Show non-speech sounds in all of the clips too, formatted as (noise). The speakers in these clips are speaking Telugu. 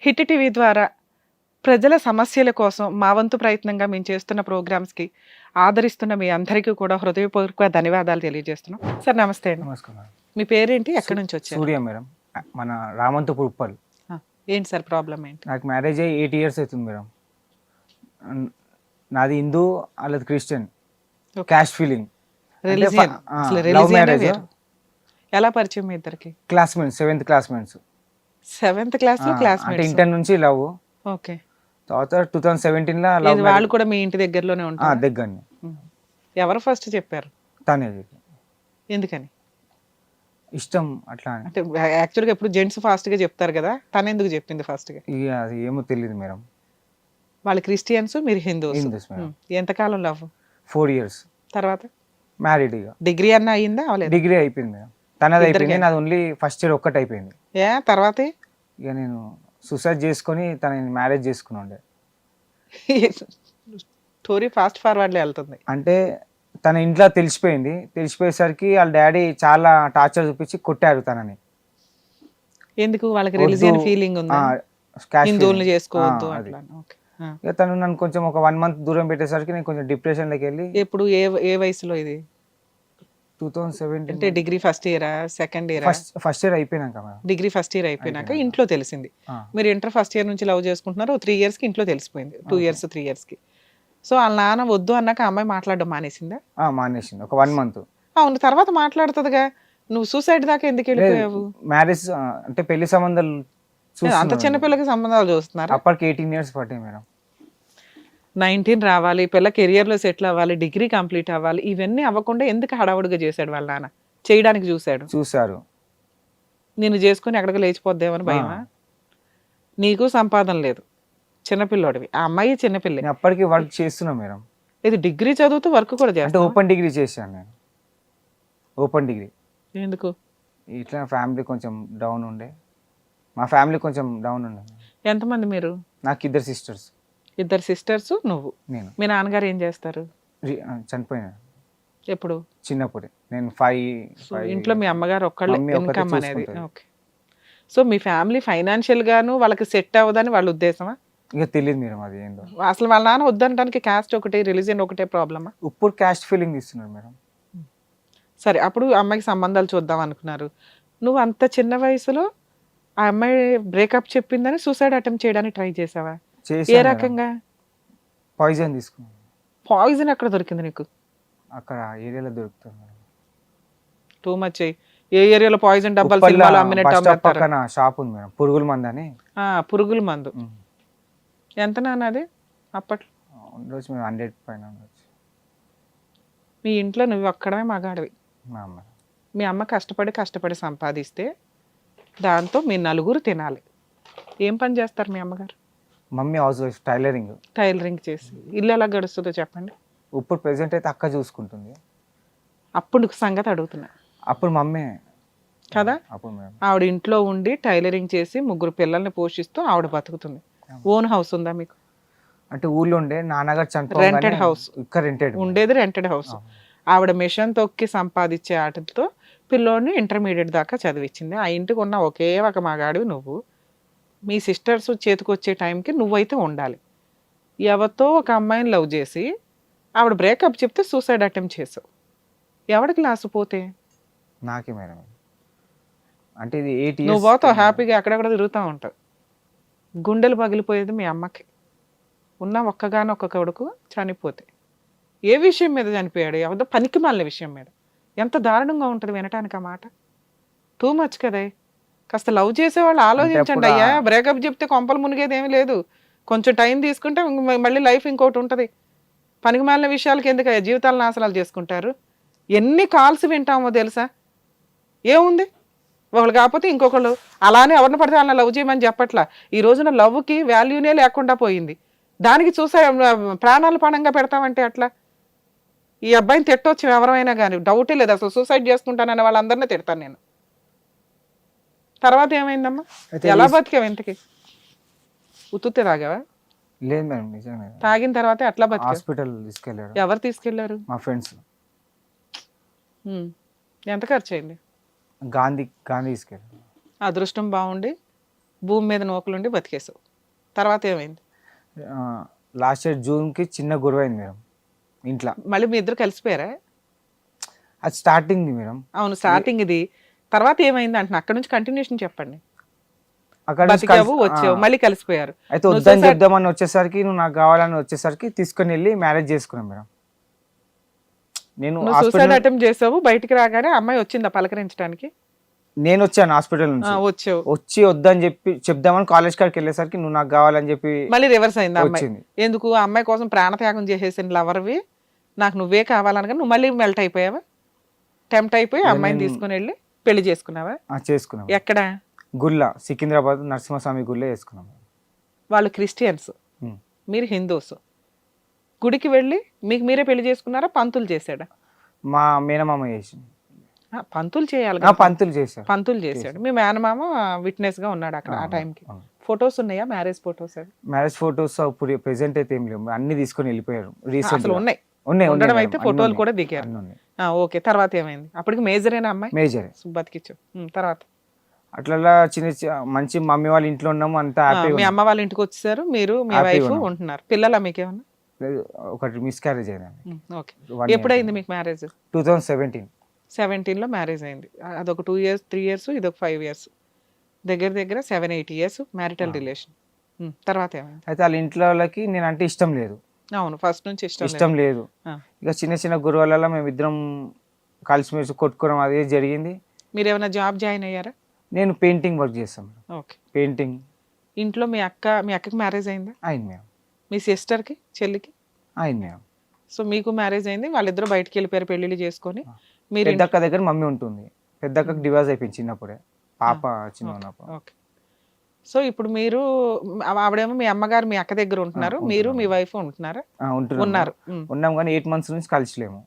హిట్ టీవీ ద్వారా ప్రజల సమస్యల కోసం మా వంతు ప్రయత్నంగా మేము చేస్తున్న ప్రోగ్రామ్స్కి ఆదరిస్తున్న మీ అందరికీ కూడా హృదయపూర్వక ధన్యవాదాలు తెలియజేస్తున్నాం. సార్ నమస్తే అండి. నమస్కారం మీ పేరేంటి? ఎక్కడి నుంచి వచ్చారు? సూర్య మేడం. మన రామంతపూర్ ఉప్పల్. ఆ, ఏంటి సార్ ప్రాబ్లం ఏంటి? నాకు మ్యారేజ్ అయ్యి ఎయిట్ ఇయర్స్ అవుతుంది మేడం. నాది హిందూ వాళ్ళది క్రిస్టియన్. Cash feeling. ఎలా పరిచయం మీ ఇద్దరికి? Classmates seventh classmates. సెవెంత్ క్లాస్లో క్లాస్ అంటే ఇంటర్ నుంచి లవ్. ఓకే. తర్వాత టూ థౌసండ్ సెవెంటీన్లో లవ్ వాళ్ళు కూడా మీ ఇంటి దగ్గరలోనే ఉంటారు? దగ్గరని. ఎవరు ఫస్ట్ చెప్పారు? తనే ఎందుకని? ఇష్టం అట్లా అంటే యాక్చువల్గా ఎప్పుడు జెంట్స్ ఫాస్ట్గా చెప్తారు కదా తను ఎందుకు చెప్పింది ఫస్ట్గా ఇక అది ఏమో తెలియదు మేడం. వాళ్ళు క్రిస్టియన్స్ మీరు హిందూస్. హిందూస్ ఎంతకాలం లవ్? Four years. తర్వాత? మ్యారీడ్ డిగ్రీ అన్న అయిందా డిగ్రీ అయిపోయింది మేడం. తనది అయిపోయింది? నాది ఓన్లీ ఫస్ట్ ఇయర్ ఒక్కటి అయిపోయింది. ఏ? తర్వాత? ఇక నేను సూసైడ్ చేసుకొని తనని మ్యారేజ్ చేసుకుని ఉండే. (laughs) స్టోరీ ఫాస్ట్ ఫార్వర్డ్ వెళ్తుంది. అంటే తన ఇంట్లో తెలిసిపోయింది. తెలిసిపోయేసరికి వాళ్ళ డాడీ చాలా టార్చర్ చూపించి కొట్టారు తనని. ఎందుకు? వాళ్ళకి రిలీజియన్ ఫీలింగ్ ఉంది? feeling. చేసుకోవద్దు ఇక తను నన్ను కొంచెం ఒక వన్ మంత్ దూరం పెట్టేసరికి నేను కొంచెం డిప్రెషన్లోకి వెళ్ళి ఎప్పుడు? ఏ ఏ వయసులో ఇది? టూ థౌసండ్ అంటే సెవెంటీన్ డిగ్రీ ఫస్ట్ ఇయరా? సెకండ్ ఇయరా? ఫస్ట్ ఫస్ట్ ఇయర్ అయిపోయినాక మేడం. డిగ్రీ ఫస్ట్ ఇయర్ అయిపోయినాక. ఇంట్లో తెలిసింది. మీరు ఇంటర్ ఫస్ట్ ఇయర్ నుంచి లవ్ చేసుకుంటున్నారు త్రీ ఇయర్స్కి ఇంట్లో తెలిసిపోయింది. టూ. ఇయర్స్ త్రీ ఇయర్స్కి సో వాళ్ళ నాన్న వద్దు అన్నాక అమ్మాయి మాట్లాడడం మానేసిందా? మానేసింది. ఒక వన్ మంత్. అవును తర్వాత మాట్లాడుతుందిగా. నువ్వు సూసైడ్ దాకా ఎందుకు వెళ్ళిపోయావు? మ్యారేజ్ అంటే పెళ్ళి సంబంధాలు అంత చూస్తున్నాను. చిన్న పిల్లకి సంబంధాలు చూస్తున్నారు? అప్పటికి ఎయిటీన్ ఇయర్స్ పట్టాయి మేడం. నైన్టీన్ రావాలి పిల్ల కెరియర్లో సెటిల్ అవ్వాలి డిగ్రీ కంప్లీట్ అవ్వాలి ఇవన్నీ అవ్వకుండా ఎందుకు హడావుడిగా చేశాడు వాళ్ళ నాన్న? చేయడానికి చూశాడు. చూసారు నిన్ను చేసుకుని ఎక్కడికి లేచిపోద్దేమని భయమా. నీకు సంపాదన లేదు. చిన్నపిల్లోడివి ఆ అమ్మాయి చిన్నపిల్లే నేను అప్పటికి వర్క్ చేస్తున్నా మేడం. ఇది డిగ్రీ చదువుతూ వర్క్ కూడా చేస్తా ఓపెన్ డిగ్రీ చేశాను నేను. Open degree. ఎందుకు? ఇట్లా ఫ్యామిలీ కొంచెం డౌన్ ఉండే. మా ఫ్యామిలీ కొంచెం డౌన్ ఉండే. ఎంతమంది మీరు? నాకు ఇద్దరు సిస్టర్స్. ఇద్దరు సిస్టర్స్ నువ్వు. నేను. మీ నాన్నగారు ఏం చేస్తారు? చనిపోయినా. ఎప్పుడు? చిన్నప్పుడే. నేను ఫైవ్ ఇంట్లో మీ అమ్మగారు ఒక్కళ్ళే ఇన్కమ్ అనేది. ఓకే. సో మీ ఫ్యామిలీ ఫైనాన్షియల్ గాను వాళ్ళకి సెట్ అవ్వదని వాళ్ళ ఉద్దేశమా? ఇక తెలియదు మేడం అది ఏందో. అసలు వాళ్ళ నాన్న వద్దనడానికి క్యాస్ట్ ఒకటి రిలీజియన్ ఒకటే ప్రాబ్లమా? ఇప్పుడు క్యాస్ట్ ఫీలింగ్ ఇస్తున్నారు మేడం. సరే అప్పుడు అమ్మాయికి సంబంధాలు చూద్దాం అనుకున్నారు. నువ్వు అంత చిన్న వయసులో ఆ అమ్మాయి బ్రేకప్ చెప్పిందని సూసైడ్ అటెంప్ట్ చేయడానికి ట్రై చేసావా? ఏ రకంగా? పాయిజన్ తీసుకున్నాను. పాయిజన్ ఎక్కడ దొరికింది నీకు? అక్కడ ఏరియాలో దొరుకుతుంది టూ మచ్ ఏ. ఏరియాలో పాయిజన్ డబ్బాలు సినిమాలో అమ్మినట్టు అమ్మేస్తారు పక్కన షాప్ ఉంది మేడం. పురుగుల మంది అని. పురుగుల మందు. ఎంత నాన్న అది? అప్పట్లో? ఉండొచ్చు మేము హండ్రెడ్ పైన ఉండొచ్చు. మీ ఇంట్లో నువ్వు ఒక్కడమే మగాడివి. మా అమ్మ మీ అమ్మ కష్టపడి కష్టపడి సంపాదిస్తే దాంతో మీ నలుగురు తినాలి. ఏం పని చేస్తారు మీ అమ్మగారు? Mummy housewife tailoring tailoring చేసి. ఇల్లు ఎలా గడుస్తుందో చెప్పండి. ఇప్పుడు ప్రెసెంట్ అయితే అక్క చూసుకుంటుంది. అప్పుడు సంగతి అడుగుతున్నా. అప్పుడు మమ్మీ. కదా? అప్పుడు మేడం ఆవిడ ఇంట్లో ఉండి టైలరింగ్ చేసి ముగ్గురు పిల్లల్ని పోషిస్తూ ఆవిడ బతుకుతుంది. ఓన్ హౌస్ ఉందా మీకు? అంటే ఊర్లో ఉండే నాన్నగారు చనిపోయి house. ఇక్కడ రెంటెడ్ ఉండేది రెంటెడ్ హౌస్ ఆవిడ మిషన్ తొక్కి సంపాదించే ఆటలతో పిల్లోని ఇంటర్మీడియట్ దాకా చదివించింది. ఆ ఇంటికి ఉన్న ఒకే ఒక మగాడివి నువ్వు. మీ సిస్టర్స్ చేతికొచ్చే టైంకి నువ్వైతే ఉండాలి. ఎవరితో ఒక అమ్మాయిని లవ్ చేసి ఆవిడ బ్రేకప్ చెప్తే సూసైడ్ అటెంప్ట్ చేసావు. ఎవడికి లాస్ పోతే? నాకే మేడం. అంటే ఇది ఎయిట్ నువ్వు పోతావు హ్యాపీగా ఎక్కడెక్కడ తిరుగుతూ ఉంటావు. గుండెలు పగిలిపోయేది మీ అమ్మకి. ఉన్న ఒక్కగానొక్క కొడుకు చనిపోతే. ఏ విషయం మీద చనిపోయాడు? ఎవరిదో పనికి మాలిన విషయం మీద ఎంత దారుణంగా ఉంటుంది వినటానికి ఆ మాట. టూ మచ్ కదే. కాస్త లవ్ చేసే వాళ్ళు ఆలోచించండి. అయ్యా బ్రేకప్ చెప్తే కొంపలు మునిగేది ఏమీ లేదు. కొంచెం టైం తీసుకుంటే మళ్ళీ లైఫ్ ఇంకోటి ఉంటుంది. పనికి మాలిన విషయాలకి ఎందుకు జీవితాలు నాశనాలు చేసుకుంటారు? ఎన్ని కాల్స్ వింటామో తెలుసా? ఏముంది? ఒకళ్ళు కాకపోతే ఇంకొకళ్ళు. అలానే ఎవరిని పడితే వాళ్ళని లవ్ చేయమని చెప్పట్లా. ఈ రోజున లవ్కి వాల్యూనే లేకుండా పోయింది. దానికి చూసే ప్రాణాలు పణంగా పెడతామంటే అట్లా? ఈ అబ్బాయిని తిట్టొచ్చు ఎవరైనా కానీ డౌటే లేదు. అసలు సూసైడ్ చేసుకుంటానని వాళ్ళందరినీ తిడతాను నేను. తర్వాత ఏమైందమ్మా? ఎలా బతికావు ఇంతకి? ఉత్తుతే తాగావా? లేదు మేడం నిజంగా తాగిన తర్వాత ఎట్లా బతికావు? హాస్పిటల్ తీసుకెళ్ళారు ఎవరు తీసుకెళ్ళారు మా ఫ్రెండ్స్. ఎంత ఖర్చు అయింది గాంధీ గాంధీ తీసుకెళ్ళారు అదృష్టం బాగుండి భూమి మీద నూకలుండి బతికేసావు. తర్వాత ఏమైంది? లాస్ట్ ఇయర్ జూన్కి చిన్న గొడవ అయింది మేడం ఇంట్లో. మళ్ళీ మీ ఇద్దరు కలిసిపోయారా? అది స్టార్టింగ్ మేడం. అవును స్టార్టింగ్ ఇది. తర్వాత ఏమైంది అంటే అక్కడ నుంచి కంటిన్యూషన్ చెప్పండి. బతికావు వచ్చావు. మళ్ళీ కలిసిపోయారు. అయితే వద్దని చెప్దామని వచ్చేసరికి నువ్వు నాకు కావాలని వచ్చేసరికి తీసుకొని వెళ్ళి మ్యారేజ్ చేసుకున్నాం మేడం. నేను సూసైడ్ అటెంప్ట్ చేసావు బయటికి రాగానే అమ్మాయి వచ్చిందా పలకరించడానికి నేను వచ్చాను హాస్పిటల్ నుంచి. వచ్చావు. వచ్చి వద్దని చెప్పి చెప్దామని కాలేజ్ కాడికి వెళ్ళేసరికి నువ్వు నాకు కావాలని చెప్పి మళ్ళీ రివర్స్ అయింది అమ్మాయి? ఎందుకు? అమ్మాయి కోసం ప్రాణత్యాగం చేసేసిన లవర్వి నాకు నువ్వే కావాలనగా నువ్వు మళ్ళీ మెల్ట్ అయిపోయావా? టెంప్ట్ అయిపోయి అమ్మాయిని తీసుకుని వెళ్ళి పెళ్ళి చేసుకున్నావా? చేసుకున్నాం. ఎక్కడ? గుళ్ళ సికింద్రాబాద్ నరసింహస్వామి గుళ్ళ చేసుకున్నాం. వాళ్ళు క్రిస్టియన్స్. మీరు హిందూస్. గుడికి వెళ్ళి మీకు మీరే పెళ్ళి చేసుకున్నారా? పంతులు చేశాడా? మా మేనమామ చేసింది. ఆ, పంతులు చేయాలి. పంతులు చేశారు. పంతులు చేశాడు. మీ మేనమామ విట్నెస్గా ఉన్నాడు అక్కడ ఆ టైంకి. ఫొటోస్ ఉన్నాయా? మ్యారేజ్ ఫొటోస్ మ్యారేజ్ ఫొటోస్ ఇప్పుడు ప్రెసెంట్ అయితే ఏం లేవు. అన్ని తీసుకొని వెళ్ళిపోయారు. రీసెంట్ ఉన్నాయి. ఉన్నాయి ఉండడం అయితే ఫోటోలు కూడా. దిగారు. ఓకే. తర్వాత ఏమైంది? అప్పటికి మేజరేనా అమ్మాయి? మేజర్ బతికిచ్చు తర్వాత? అట్లా చిన్న మంచి మమ్మీ వాళ్ళ ఇంట్లో ఉన్నాము అంతా హ్యాపీ మీ అమ్మ వాళ్ళ ఇంటికి వచ్చేసారు మీరు మీ వైఫ్. ఉంటున్నారు. పిల్లలా మీకేమన్నా ఒకటి మిస్క్యారేజ్ అయింది ఉమ్, ఓకే. ఎప్పుడైంది మీకు మ్యారేజ్ టూ థౌజండ్ సెవెంటీన్ సెవెంటీన్లో మ్యారేజ్ అయింది. అదొక టూ ఇయర్స్ త్రీ ఇయర్స్ ఇదొక ఫైవ్ ఇయర్స్ దగ్గర దగ్గర seven eight years marital relation తర్వాత ఏమైంది? అయితే వాళ్ళ ఇంట్లో వాళ్ళకి నేను అంటే ఇష్టం లేదు. అవును ఫస్ట్ నుంచి ఇష్టం ఇష్టం లేదు. ఇక చిన్న చిన్న గురువులలో మేము ఇద్దరం కలిసిమెలిసి కొట్టుకోవడం అది జరిగింది. మీరు ఏమైనా జాబ్ జాయిన్ అయ్యారా? నేను పెయింటింగ్ వర్క్ చేస్తాను ఓకే. పెయింటింగ్. ఇంట్లో మీ అక్క మీ అక్కకి మ్యారేజ్ అయిందా? అయింది మేడం. మీ సిస్టర్కి చెల్లికి? అయింది మేడం. సో మీకు మ్యారేజ్ అయింది వాళ్ళిద్దరూ బయటికి వెళ్ళిపోయారు పెళ్ళిళ్ళు చేసుకొని. మీరు పెద్దక్క దగ్గర మమ్మీ ఉంటుంది. పెద్దక్కకి డివైస్ అయిపోయింది చిన్నప్పుడే. పాప చిన్న ఉన్నప్పుడు. ఓకే. సో ఇప్పుడు మీరు ఆవిడేమో మీ అమ్మగారు మీ అక్క దగ్గర ఉంటున్నారు. మీరు. మీ వైఫ్ ఉంటున్నారా? ఉన్నారు. ఉన్నాం కానీ ఎయిట్ మంత్స్ నుంచి కలిసిలేము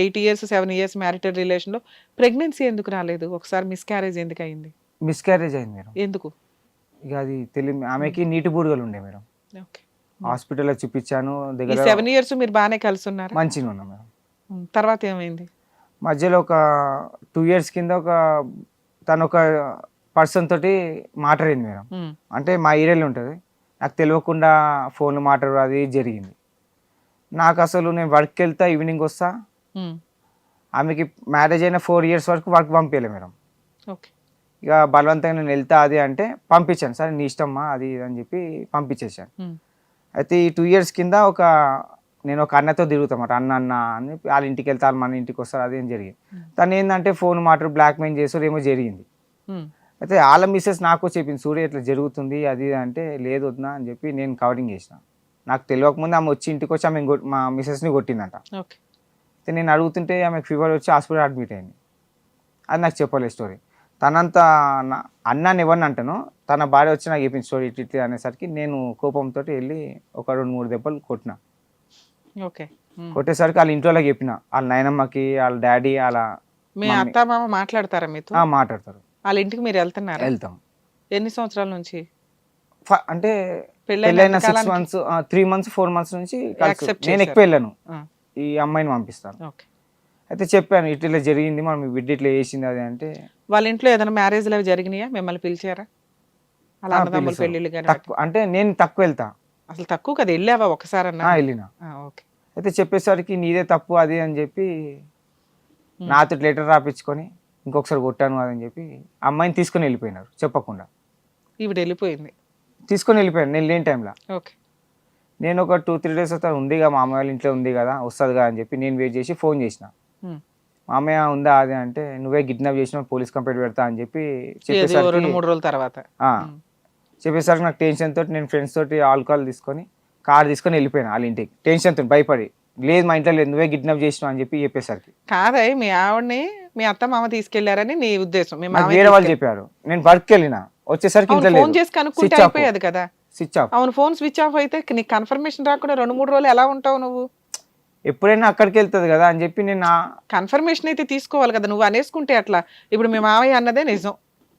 eight years seven years marital రిలేషన్లో ప్రెగ్నెన్సీ ఎందుకు రాలేదు? ఒకసారి మిస్క్యారేజ్ ఎందుకు అయింది? మిస్క్యారేజ్ అయింది మేడం. ఎందుకు? ఇక అది తెలియదు. ఆమెకి నీటి బూడిగలు ఉండే మేడం. ఓకే. హాస్పిటల్లో చూపించాను. దగ్గర సెవెన్ ఇయర్స్ మీరు బాగానే కలిసి ఉన్నారా మంచిగా ఉన్నాం మేడం. తర్వాత ఏమైంది? మధ్యలో ఒక టూ ఇయర్స్ కింద ఒక తను ఒక పర్సన్ తోటి మాట్లాడింది మేడం. అంటే మా ఏరియాలో ఉంటుంది. నాకు తెలియకుండా ఫోన్ మాట్లాడు అది జరిగింది. నాకు అసలు నేను వర్క్కి వెళ్తా ఈవినింగ్ వస్తా. ఆమెకి మ్యారేజ్ అయిన ఫోర్ ఇయర్స్ వరకు వర్క్ పంపించలే మేడం. ఓకే. ఇక బలవంతంగా నేను వెళ్తా అది అంటే పంపించాను. సరే నీ ఇష్టమ్మా అది అని చెప్పి పంపించేశాను. అయితే ఈ టూ ఇయర్స్ కింద ఒక నేను ఒక అన్నతో తిరుగుతామాట అన్న అన్న అని చెప్పి వాళ్ళ ఇంటికి వెళ్తా వాళ్ళు మన ఇంటికి వస్తారు అది ఏం జరిగింది. తను ఏంటంటే ఫోన్ మాట బ్లాక్ మెయిల్ చేసారు ఏమో జరిగింది. అయితే వాళ్ళ మిస్సెస్ నాకు చెప్పింది సూర్య ఇట్లా జరుగుతుంది అది అంటే లేదు వద్దునా అని చెప్పి నేను కవరింగ్ చేసిన. నాకు తెలియకముందు ఆమె వచ్చి ఇంటికి వచ్చి ఆమె మా మిస్సెస్ని కొట్టిందంట. అయితే నేను అడుగుతుంటే ఆమె ఫీవర్ వచ్చి హాస్పిటల్ అడ్మిట్ అయింది. అది నాకు చెప్పలేదు స్టోరీ తనంతా అన్నాన్ని ఎవరిని అంటాను తన భార్య వచ్చి నాకు చెప్పింది స్టోరీ ఇట్లా ఇట్లా అనేసరికి నేను కోపంతో వెళ్ళి ఒక రెండు మూడు దెబ్బలు కొట్టిన. ఓకే. కొట్టేసరికి వాళ్ళ ఇంట్లో చెప్పిన. వాళ్ళ నాయనమ్మకి వాళ్ళ డాడీ వాళ్ళ మీ. అత్త మామ మాట్లాడతారా మీతో? మాట్లాడతారు. వాళ్ళ ఇంటికి మీరు వెళ్తున్నారా? వెళ్తాం. ఎన్ని సంవత్సరాల నుంచి? అంటే పెళ్ళైన six? Months three months four months నుంచి నేను. ఎక్కువ వెళ్ళాను. ఈ అమ్మాయిని పంపిస్తాను. ఓకే. అయితే చెప్పాను ఇట్లా జరిగింది మనం బిడ్డ ఇట్లా చేసింది అది అంటే వాళ్ళ ఇంట్లో ఏదైనా మ్యారేజ్లు అవి జరిగినాయా? మిమ్మల్ని పిలిచారా? అలా. పెళ్ళిళ్ళు అంటే నేను తక్కువ వెళ్తా. అసలు తక్కువ కదా వెళ్ళావా ఒకసారి అన్నా వెళ్ళిన. ఓకే. అయితే చెప్పేసరికి నీదే తప్పు అది అని చెప్పి. నాతో లెటర్ రాపించుకొని ఇంకొకసారి కొట్టాను అని చెప్పి అమ్మాయిని తీసుకొని వెళ్ళిపోయినారు చెప్పకుండా. ఈవిడ వెళ్ళిపోయింది. తీసుకొని వెళ్ళిపోయాను నేను లేని టైంలో. ఓకే. నేను ఒక టూ త్రీ డేస్ వస్తా ఉందిగా మా అమ్మాయి వాళ్ళ ఇంట్లో ఉంది కదా వస్తుందిగా అని చెప్పి నేను వెయిట్ చేసి ఫోన్ చేసిన. మా అమ్మయ్య ఉందా అది అంటే నువ్వే కిడ్నాప్ చేసిన పోలీస్ కంప్లైంట్ పెడతా అని చెప్పి చెప్పేసరికి మూడు రోజుల తర్వాత? చెప్పేసరికి నాకు టెన్షన్ తోటి నేను ఫ్రెండ్స్ తోటి ఆల్కహాల్ తీసుకొని కార్ తీసుకొని వెళ్ళిపోయాను వాళ్ళ ఇంటికి. టెన్షన్ తోటి భయపడి లేదు మా ఇంట్లో లేదు నువ్వే కిడ్నాప్ చేసినావు అని చెప్పి చెప్పేసరికి. కాదే మీ ఆవిడని మీ అత్త మామ తీసుకెళ్ళారని నీ ఉద్దేశం. మీ నాకు మామ వేరే వాళ్ళు చెప్పారు. నేను వర్క్ వెళ్ళిన. వచ్చేసరికి ఇంట్లో ఫోన్ లేదు. చేసి కనుక్కుంటే Switch off. అయిపోయేది కదా. స్విచ్ ఆఫ్ అవును ఫోన్ స్విచ్ ఆఫ్ అయితే నీకు కన్ఫర్మేషన్ రాకుండా రెండు మూడు రోజులు ఎలా ఉంటావు నువ్వు? ఎప్పుడైనా అక్కడికి వెళ్తుంది కదా అని చెప్పి నేను ఆ- కన్ఫర్మేషన్ అయితే తీసుకోవాలి కదా. నువ్వు అనేసుకుంటే అట్లా. ఇప్పుడు మీ మామయ్య అన్నదే నిజం.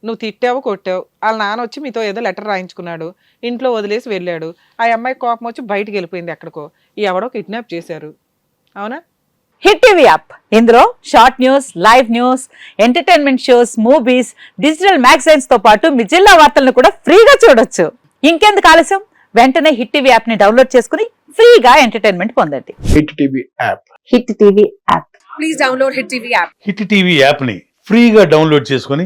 నువ్వు తిట్టావు కొట్టావు. వాళ్ళ నాన్న వచ్చి మీతో ఏదో లెటర్ రాయించుకున్నాడు. ఇంట్లో వదిలేసి వెళ్ళాడు. ఆ అమ్మాయి కోపం వచ్చి బయటికి వెళ్ళిపోయింది ఎక్కడికో. ఈ ఎవడో కిడ్నాప్ చేశారు. అవునా? Hit TV app. ఇందులో short news live news entertainment shows movies digital మ్యాగజైన్స్తో పాటు మీ జిల్లా వార్తలను కూడా ఫ్రీగా చూడొచ్చు. ఇంకెందుకు ఆలస్యం? వెంటనే హిట్ టీవీ యాప్ని డౌన్లోడ్ చేసుకుని ఫ్రీగా ఎంటర్టైన్మెంట్ పొందండి. Hit TV app. Hit TV app. Hit TV యాప్ని ఫ్రీగా డౌన్లోడ్ చేసుకొని